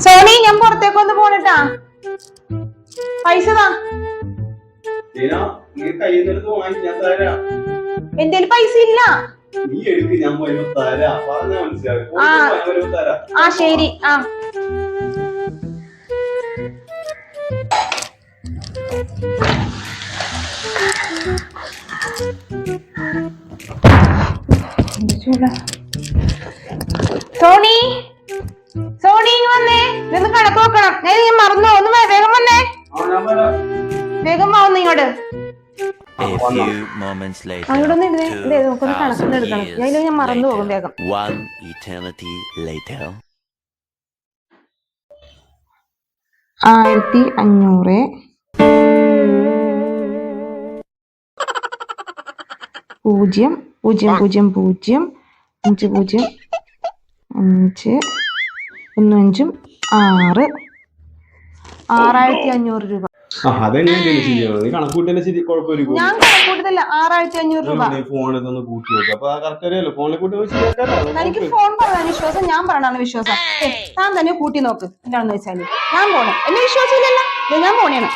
Sony ഞാൻ പുറത്തേക്ക് ഒന്ന് പോണട്ടാ. പൈസ താ. എന്റെ പൈസ ഇല്ല. ആ. ശരി. ആ. സോണി ഞാൻ ഞാൻ മറന്നു. ഒന്ന് വേഗം വന്നേ. വേഗം വാ ഒന്ന് ഇങ്ങോട്ട്. A few moments later, അങ്ങോട്ട് ഒന്ന് ഇരുന്നേ ഇതേ നമുക്കൊന്ന് 2000 കണക്കൊന്ന് എടുക്കണം. ഞാൻ ഞാൻ മറന്നു പോകും വേഗം. One eternity later. ആയിരത്തി അഞ്ഞൂറ് പൂജ്യം പൂജ്യം പൂജ്യം പൂജ്യം. അഞ്ച് പൂജ്യം. അഞ്ച്. ഒന്ന് അഞ്ചും ആറ്. ആറായിരത്തി അഞ്ഞൂറ് രൂപ ഞാൻ കണക്കൂട്ടത്തില്ല ആറായിരത്തി അഞ്ഞൂറ് രൂപ. കുഴപ്പമില്ല. ഫോൺ പറയാൻ വിശ്വാസം ഞാൻ പറഞ്ഞാണ് വിശ്വാസം. താൻ തന്നെ കൂട്ടി നോക്ക്. എന്താണെന്ന് വെച്ചാൽ? ഞാൻ പോണേ. എന്നെ വിശ്വാസമില്ലല്ലോ. ഞാൻ പോണേണ്.